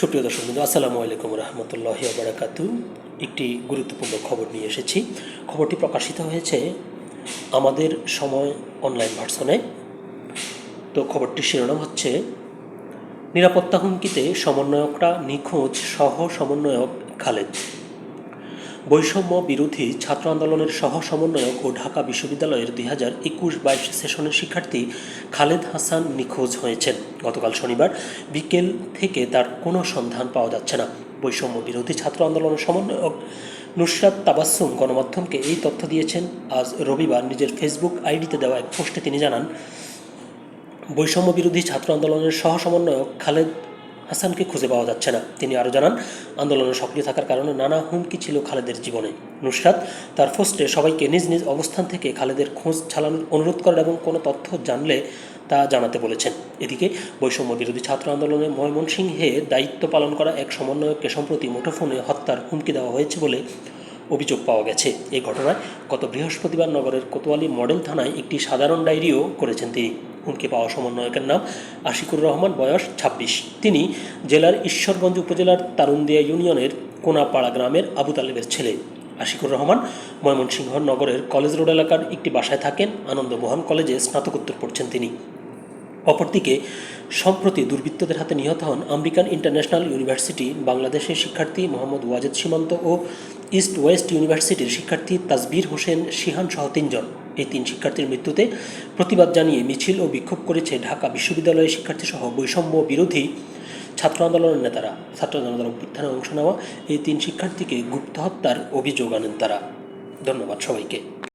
সুপ্রিয় দর্শক বন্ধু, আসসালামু আলাইকুম রহমতুল্লাহ বারাকাতু একটি গুরুত্বপূর্ণ খবর নিয়ে এসেছি। খবরটি প্রকাশিত হয়েছে আমাদের সময় অনলাইন ভার্সনে। তো খবরটির শিরোনাম হচ্ছে, নিরাপত্তা হুমকিতে সমন্বয়করা নিখোঁজ সহ সমন্বয়ক খালেদ। বৈষম্য বিরোধী ছাত্র আন্দোলনের সহ সমন্বয়ক ও ঢাকা বিশ্ববিদ্যালয়ের দুই হাজার একুশ বাইশ সেশনের শিক্ষার্থী খালেদ হাসান নিখোঁজ হয়েছেন। গতকাল শনিবার বিকেল থেকে তার কোনো সন্ধান পাওয়া যাচ্ছে না। বৈষম্য বিরোধী ছাত্র আন্দোলনের সমন্বয়ক নুসরাত তাবাসসুম গণমাধ্যমকে এই তথ্য দিয়েছেন। আজ রবিবার নিজের ফেসবুক আইডিতে দেওয়া এক পোস্টে তিনি জানান বৈষম্য বিরোধী ছাত্র আন্দোলনের সহ সমন্বয়ক খালেদ হাসানকে খুঁজে পাওয়া যাচ্ছে না। তিনি আরও জানান আন্দোলনে সক্রিয় থাকার কারণে নানা হুমকি ছিল খালেদের জীবনে। নুসরাত তার পোস্টে সবাইকে নিজ নিজ অবস্থান থেকে খালেদের খোঁজ ছালানোর অনুরোধ করেন এবং কোনো তথ্য জানলে তা জানাতে বলেছেন। এদিকে বৈষম্য বিরোধী ছাত্র আন্দোলনে ময়মনসিংহে দায়িত্ব পালন করা এক সমন্বয়ককে সম্প্রতি মুঠোফোনে হত্যার হুমকি দেওয়া হয়েছে বলে অভিযোগ পাওয়া গেছে। এই ঘটনায় গত বৃহস্পতিবার নগরের কোতোয়ালি মডেল থানায় একটি সাধারণ ডায়েরিও করেছেন তিনি। হুমকি পাওয়া সমন্বয়কের নাম আশিকুর রহমান, বয়স ২৬ তিনি জেলার ঈশ্বরগঞ্জ উপজেলার তারুন্দিয়া ইউনিয়নের কোনাপাড়া গ্রামের আবু তালেবের ছেলে। আশিকুর রহমান ময়মনসিংহ নগরের কলেজ রোড এলাকার একটি বাসায় থাকেন। আনন্দমোহন কলেজে স্নাতকোত্তর পড়ছেন তিনি। অপরদিকে সম্প্রতি দুর্বৃত্তদের হাতে নিহত হন আমেরিকান ইন্টারন্যাশনাল ইউনিভার্সিটি বাংলাদেশের শিক্ষার্থী মোহাম্মদ ওয়াজেদ সীমান্ত ও ইস্ট ওয়েস্ট ইউনিভার্সিটির শিক্ষার্থী তাজবির হোসেন সিহান সহ তিনজন। এই তিন শিক্ষার্থীর মৃত্যুতে প্রতিবাদ জানিয়ে মিছিল ও বিক্ষোভ করেছে ঢাকা বিশ্ববিদ্যালয়ের শিক্ষার্থী সহ বৈষম্য বিরোধী ছাত্র আন্দোলনের নেতারা। ছাত্র জনতার অভ্যুত্থানে অংশ নেওয়া এই তিন শিক্ষার্থীকে গুপ্ত হত্যার অভিযোগ আনেন তারা। ধন্যবাদ সবাইকে।